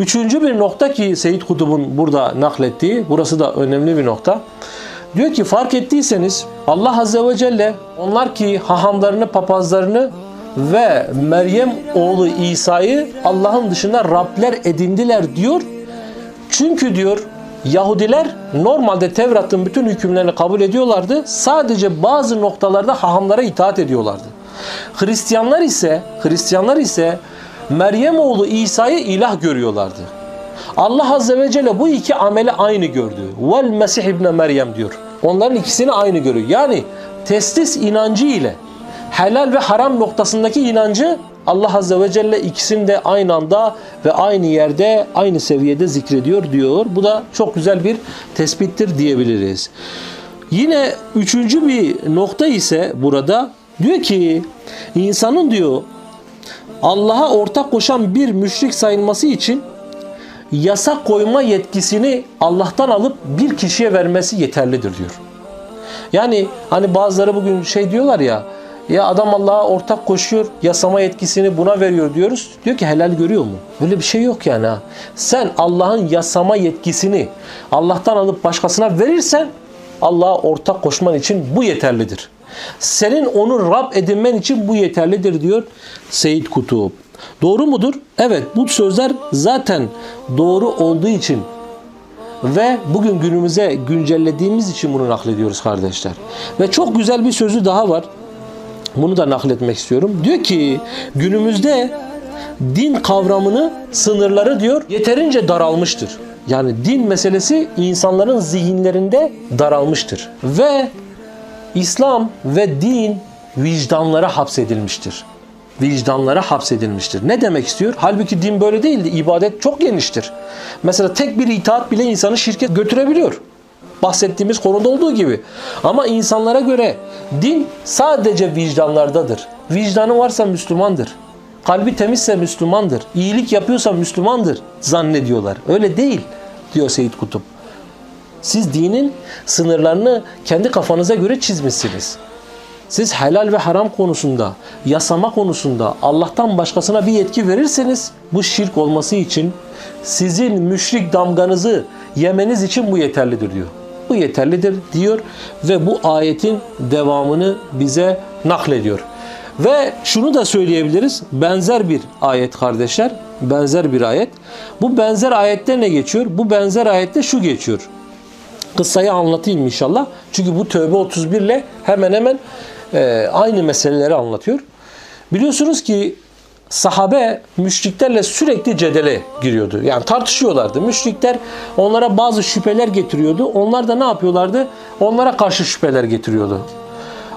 Üçüncü bir nokta ki Seyyid Kutub'un burada naklettiği, burası da önemli bir nokta. Diyor ki fark ettiyseniz Allah Azze ve Celle onlar ki hahamlarını, papazlarını ve Meryem oğlu İsa'yı Allah'ın dışında Rabler edindiler diyor. Çünkü diyor Yahudiler normalde Tevrat'ın bütün hükümlerini kabul ediyorlardı. Sadece bazı noktalarda hahamlara itaat ediyorlardı. Hristiyanlar ise Hristiyanlar ise Meryem oğlu İsa'yı ilah görüyorlardı. Allah Azze ve Celle bu iki ameli aynı gördü. Vel Mesih İbni Meryem diyor. Onların ikisini aynı görüyor. Yani testis inancı ile helal ve haram noktasındaki inancı Allah Azze ve Celle ikisini de aynı anda ve aynı yerde, aynı seviyede zikrediyor diyor. Bu da çok güzel bir tespittir diyebiliriz. Yine üçüncü bir nokta ise burada diyor ki insanın diyor Allah'a ortak koşan bir müşrik sayılması için yasak koyma yetkisini Allah'tan alıp bir kişiye vermesi yeterlidir diyor. Yani hani bazıları bugün şey diyorlar ya ya adam Allah'a ortak koşuyor, yasama yetkisini buna veriyor diyoruz. Diyor ki helal görüyor mu? Böyle bir şey yok yani ha. Sen Allah'ın yasama yetkisini Allah'tan alıp başkasına verirsen Allah'a ortak koşman için bu yeterlidir. Senin onu Rab edinmen için bu yeterlidir diyor Seyyid Kutup. Doğru mudur? Evet bu sözler zaten doğru olduğu için ve bugün günümüze güncellediğimiz için bunu naklediyoruz kardeşler. Ve çok güzel bir sözü daha var. Bunu da nakletmek istiyorum. Diyor ki günümüzde din kavramını sınırları diyor yeterince daralmıştır. Yani din meselesi insanların zihinlerinde daralmıştır. Ve İslam ve din vicdanlara hapsedilmiştir. Vicdanlara hapsedilmiştir. Ne demek istiyor? Halbuki din böyle değildi. İbadet çok geniştir. Mesela tek bir itaat bile insanı şirke götürebiliyor. Bahsettiğimiz konuda olduğu gibi. Ama insanlara göre din sadece vicdanlardadır. Vicdanı varsa Müslümandır. Kalbi temizse Müslümandır. İyilik yapıyorsa Müslümandır zannediyorlar. Öyle değil diyor Seyyid Kutup. Siz dinin sınırlarını kendi kafanıza göre çizmişsiniz. Siz helal ve haram konusunda, yasama konusunda Allah'tan başkasına bir yetki verirseniz bu şirk olması için sizin müşrik damganızı yemeniz için bu yeterlidir diyor. Bu yeterlidir diyor ve bu ayetin devamını bize naklediyor. Ve şunu da söyleyebiliriz. Benzer bir ayet kardeşler. Benzer bir ayet. Bu benzer ayette ne geçiyor? Bu benzer ayette şu geçiyor. Kıssayı anlatayım inşallah. Çünkü bu Tövbe 31 ile hemen hemen e, aynı meseleleri anlatıyor. Biliyorsunuz ki sahabe müşriklerle sürekli cedele giriyordu. Yani tartışıyorlardı. Müşrikler onlara bazı şüpheler getiriyordu. Onlar da ne yapıyorlardı? Onlara karşı şüpheler getiriyordu.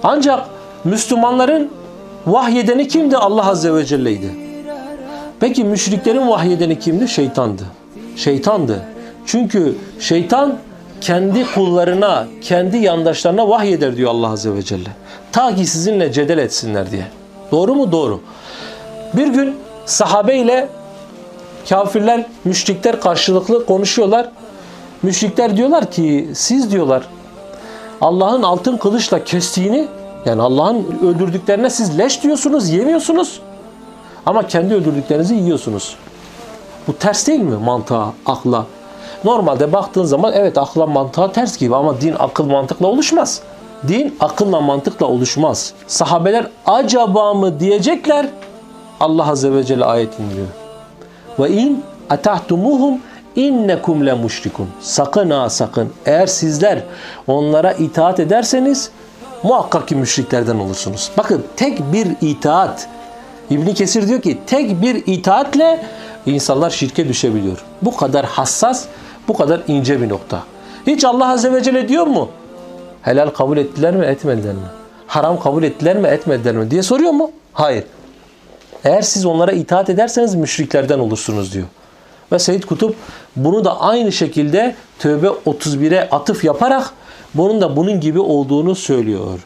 Ancak Müslümanların vahyedeni kimdi? Allah Azze ve Celle'ydi. Peki müşriklerin vahyedeni kimdi? Şeytandı. Şeytandı. Çünkü şeytan kendi kullarına, kendi yandaşlarına vahyeder diyor Allah Azze ve Celle. Ta ki sizinle cedel etsinler diye. Doğru mu? Doğru. Bir gün sahabe ile kafirler, müşrikler karşılıklı konuşuyorlar. Müşrikler diyorlar ki siz diyorlar Allah'ın altın kılıçla kestiğini yani Allah'ın öldürdüklerine siz leş diyorsunuz, yemiyorsunuz. Ama kendi öldürdüklerinizi yiyorsunuz. Bu ters değil mi mantığa, akla? Normalde baktığın zaman evet akla mantığa ters gibi ama din akıl mantıkla oluşmaz. Din akılla mantıkla oluşmaz. Sahabeler acaba mı diyecekler Allah Azze ve Celle ayet indiriyor. Ve in atahtumuhum innekum le müşrikun. Sakın ha sakın. Eğer sizler onlara itaat ederseniz muhakkak ki müşriklerden olursunuz. Bakın tek bir itaat. İbn Kesir diyor ki tek bir itaatle insanlar şirke düşebiliyor. Bu kadar hassas, bu kadar ince bir nokta. Hiç Allah Azze ve Celle diyor mu? Helal kabul ettiler mi, etmediler mi? Haram kabul ettiler mi, etmediler mi diye soruyor mu? Hayır. Eğer siz onlara itaat ederseniz müşriklerden olursunuz diyor. Ve Seyyid Kutup bunu da aynı şekilde Tövbe 31'e atıf yaparak bunun da bunun gibi olduğunu söylüyor.